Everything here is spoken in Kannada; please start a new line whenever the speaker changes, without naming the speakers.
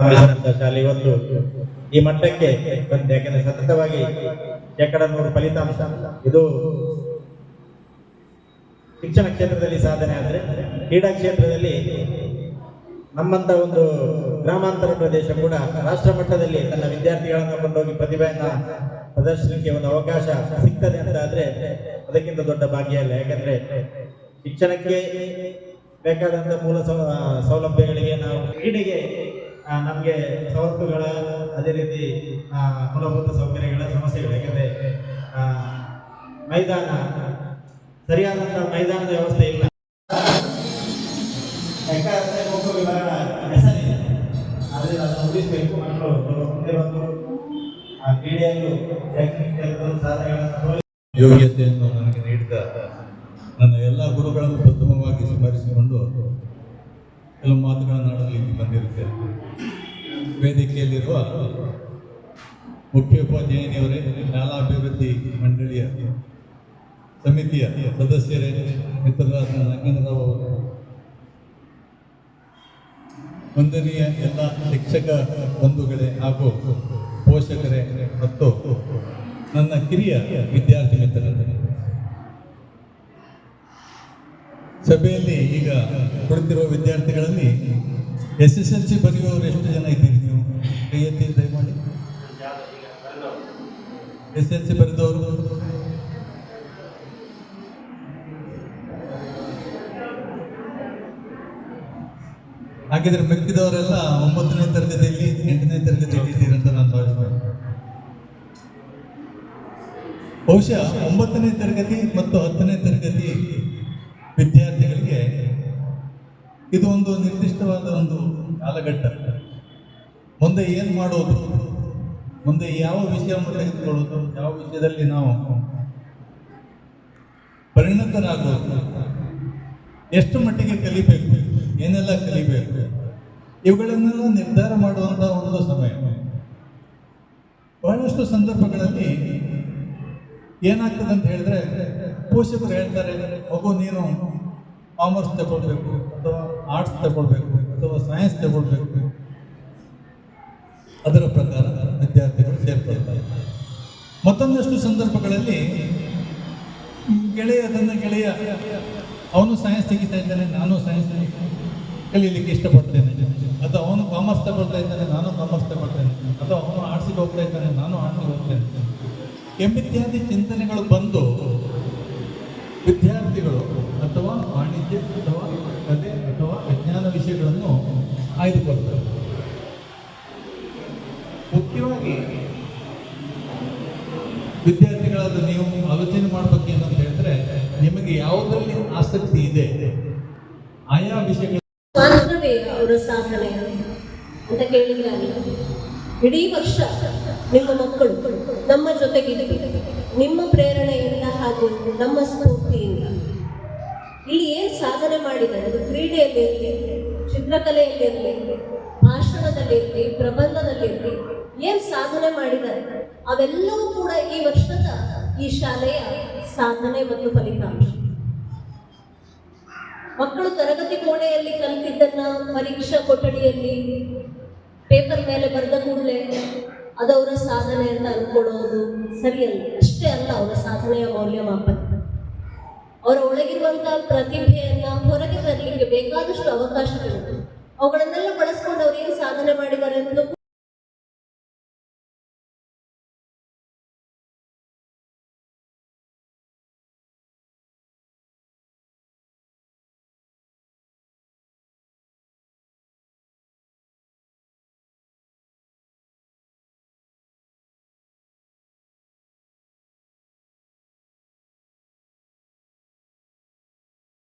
ಶಾಲೆ ಇವತ್ತು ಈ ಮಟ್ಟಕ್ಕೆ ಬಂದಿದೆ. ಯಾಕಂದ್ರೆ ಸತತವಾಗಿ ಶೇಕಡ ನೂರು ಫಲಿತಾಂಶ ಇದು ಶಿಕ್ಷಣ ಕ್ಷೇತ್ರದಲ್ಲಿ ಸಾಧನೆ ಆದರೆ ಕ್ರೀಡಾ ಕ್ಷೇತ್ರದಲ್ಲಿ ನಮ್ಮಂತ ಒಂದು ಗ್ರಾಮಾಂತರ ಪ್ರದೇಶ ಕೂಡ ರಾಷ್ಟ್ರ ಮಟ್ಟದಲ್ಲಿ ತನ್ನ ವಿದ್ಯಾರ್ಥಿಗಳನ್ನು ಕೊಂಡೋಗಿ ಪ್ರತಿಭೆಯನ್ನ ಪ್ರದರ್ಶನಕ್ಕೆ ಒಂದು ಅವಕಾಶ ಸಿಗ್ತದೆ ಅಂತ ಆದ್ರೆ ಅದಕ್ಕಿಂತ ದೊಡ್ಡ ಭಾಗ್ಯ ಅಲ್ಲ. ಯಾಕಂದ್ರೆ ಶಿಕ್ಷಣಕ್ಕೆ ಬೇಕಾದಂತ ಮೂಲ ಸೌಲಭ್ಯಗಳಿಗೆ ನಾವು ಕ್ರೀಡೆಗೆ ನಮ್ಗೆ ಸವಲತ್ತುಗಳ ಅದೇ ರೀತಿ ಮೂಲಭೂತ ಸೌಕರ್ಯಗಳ ಸಮಸ್ಯೆಗಳು ಯಾಕಂದರೆ ಮೈದಾನ ಸರಿಯಾದಂಥ ಮೈದಾನದ ವ್ಯವಸ್ಥೆ ಇಲ್ಲ. ಕ್ಷೇತ್ರದಲ್ಲಿ ಸಾಧನೆಗಳನ್ನು
ಯೋಗ್ಯತೆಯನ್ನು ನನಗೆ ನೀಡಿದ ನನ್ನ ಎಲ್ಲ ಗುರುಗಳನ್ನು ಪ್ರಥಮವಾಗಿ ಸ್ಮರಿಸಿಕೊಂಡು ಕೆಲವು ಮಾತುಗಳನ್ನು ಆಡಲಿಕ್ಕೆ ಬಂದಿರುತ್ತೆ. ವೇದಿಕೆಯಲ್ಲಿರುವ ಮುಖ್ಯೋಪಾಧ್ಯಾಯನಿಯವರೇ, ಶಾಲಾಭಿವೃದ್ಧಿ ಮಂಡಳಿಯ ಸಮಿತಿಯ ಸದಸ್ಯರೇ, ಮಿತ್ರರಾದ ನಂಜನರಾವ್ ಅವರು. ವಂದನೀಯ ಎಲ್ಲ ಶಿಕ್ಷಕ ಬಂಧುಗಳೇ ಹಾಗೂ ಪೋಷಕರೇ ಮತ್ತು ನನ್ನ ಕಿರಿಯ ವಿದ್ಯಾರ್ಥಿ ಮಿತ್ರರೇ. ಸಭೆಯಲ್ಲಿ ಈಗ ಕೊಡುತ್ತಿರುವ ವಿದ್ಯಾರ್ಥಿಗಳಲ್ಲಿ ಎಸ್ ಎಸ್ ಎಲ್ ಸಿ ಬರೆಯುವವರು ಎಷ್ಟು ಜನ ಇದ್ದೀರಿ ನೀವು? ಕೈ ಎತ್ತಿ ದಯಮಾಡಿ. ಎಸ್ ಎಲ್ ಸಿ ಬರೆದವರು? ಹಾಗಿದ್ರೆ ಮಿಕ್ಕಿದವರೆಲ್ಲ ಒಂಬತ್ತನೇ ತರಗತಿಯಲ್ಲಿ ಎಂಟನೇ ತರಗತಿಯಲ್ಲಿ ಇದ್ದೀರಂತ ನಾನು ಭಾವಿಸ್ತೇನೆ. ಬಹುಶಃ ಒಂಬತ್ತನೇ ತರಗತಿ ಮತ್ತು ಹತ್ತನೇ ತರಗತಿ ವಿದ್ಯಾರ್ಥಿಗಳಿಗೆ ಇದು ಒಂದು ನಿರ್ದಿಷ್ಟವಾದ ಒಂದು ಕಾಲಘಟ್ಟ. ಮುಂದೆ ಏನು ಮಾಡೋದು? ಮುಂದೆ ಯಾವ ವಿಷಯವನ್ನು ತೆಗೆದುಕೊಳ್ಳೋದು ಯಾವ ವಿಷಯದಲ್ಲಿ ನಾವು ಪರಿಣತರಾಗೋದು? ಎಷ್ಟು ಮಟ್ಟಿಗೆ ಕಲಿಬೇಕು? ಏನೆಲ್ಲ ಕಲಿಬೇಕು? ಇವುಗಳನ್ನೆಲ್ಲ ನಿರ್ಧಾರ ಮಾಡುವಂಥ ಒಂದು ಸಮಯ. ಬಹಳಷ್ಟು ಸಂದರ್ಭಗಳಲ್ಲಿ ಏನಾಗ್ತದೆ ಅಂತ ಹೇಳಿದ್ರೆ ಪೋಷಕರು ಹೇಳ್ತಾರೆ ಮಗು ನೀನು ಕಾಮರ್ಸ್ ತಗೊಳ್ಬೇಕು ಅಥವಾ ಆರ್ಟ್ಸ್ ತಗೊಳ್ಬೇಕು ಅಥವಾ ಸೈನ್ಸ್ ತಗೊಳ್ಬೇಕು. ಅದರ ಪ್ರಕಾರ ವಿದ್ಯಾರ್ಥಿಗಳು ಸೇರ್ಕೊಳ್ತಾರೆ ಮತ್ತೊಂದಷ್ಟು ಸಂದರ್ಭಗಳಲ್ಲಿ ಗೆಳೆಯ ತನ್ನ ಗೆಳೆಯ, ಅವನು ಸೈನ್ಸ್ ತೆಗಿತಾ ಇದ್ದಾನೆ, ನಾನು ಸೈನ್ಸ್ ಕಲೀಲಿಕ್ಕೆ ಇಷ್ಟಪಡ್ತೇನೆ. ಅಥವಾ ಅವನು ಕಾಮರ್ಸ್ ತಗೊಳ್ತಾ ಇದ್ದಾನೆ, ನಾನು ಕಾಮರ್ಸ್ ತಗೊಳ್ತೇನೆ. ಅಥವಾ ಅವನು ಆರ್ಟ್ಸಿಗೆ ಹೋಗ್ತಾ ಇದ್ದಾನೆ, ನಾನು ಆರ್ಟ್ಸಿಗೆ ಎಂಬಿತ್ಯಾದಿ ಚಿಂತನೆಗಳು ಬಂದು ವಿದ್ಯಾರ್ಥಿಗಳು ಅಥವಾ ವಾಣಿಜ್ಯ ಅಥವಾ ಕಲೆ ಅಥವಾ ವಿಜ್ಞಾನ ವಿಷಯಗಳನ್ನು ಆಯ್ದುಕೊಳ್ತಾರೆ. ಮುಖ್ಯವಾಗಿ ವಿದ್ಯಾರ್ಥಿಗಳಾದ ನೀವು ಆಲೋಚನೆ ಮಾಡಬೇಕು ಏನಂತ ಹೇಳಿದ್ರೆ ನಿಮಗೆ ಯಾವುದರಲ್ಲಿ ಆಸಕ್ತಿ ಇದೆ? ಆಯಾ ವಿಷಯಗಳು
ಸಾಧನೆ ಅಂತ ಕೇಳಿದ್ರೆ ಇಡೀ ವರ್ಷ ನಿಮ್ಮ ಮಕ್ಕಳು ನಮ್ಮ ಜೊತೆಗಿದ್ದು ನಿಮ್ಮ ಪ್ರೇರಣೆಯಿಂದ ಹಾಗೂ ನಮ್ಮ ಸ್ಫೂರ್ತಿಯಿಂದ. ಇಲ್ಲಿ ಏನು ಸಾಧನೆ ಮಾಡಿದ್ದಾರೆ? ಅದು ಕ್ರೀಡೆಯಲ್ಲಿರಲಿ ಇರಲಿ, ಪ್ರಬಂಧದಲ್ಲಿ ಇರಲಿ, ಏನು ಸಾಧನೆ ಮಾಡಿದ್ದಾರೆ? ಅವೆಲ್ಲವೂ ಕೂಡ ಈ ವರ್ಷದ ಈ ಶಾಲೆಯ ಸಾಧನೆ ಮತ್ತು ಫಲಿತಾಂಶ. ಮಕ್ಕಳು ತರಗತಿ ಕೋಣೆಯಲ್ಲಿ ಕಲಿತಿದ್ದನ್ನ ಪರೀಕ್ಷಾ ಕೊಠಡಿಯಲ್ಲಿ ಪೇಪರ್ ಮೇಲೆ ಬರೆದ ಕೂಡಲೇ ಅವರ ಸಾಧನೆ ಅಂತ ಅಂದ್ಕೊಡೋದು ಸರಿಯಲ್ಲ. ಅಷ್ಟೇ ಅಲ್ಲ, ಅವರ ಸಾಧನೆಯ ಮೌಲ್ಯಮಾಪನ ಅವರ ಒಳಗಿರುವಂತಹ ಪ್ರತಿಭೆಯನ್ನ ಹೊರಗೆ ತರಲಿಕ್ಕೆ ಬೇಕಾದಷ್ಟು ಅವಕಾಶಗಳು ಅವುಗಳನ್ನೆಲ್ಲ ಬಳಸ್ಕೊಂಡು ಅವ್ರು ಏನು ಸಾಧನೆ ಮಾಡಿ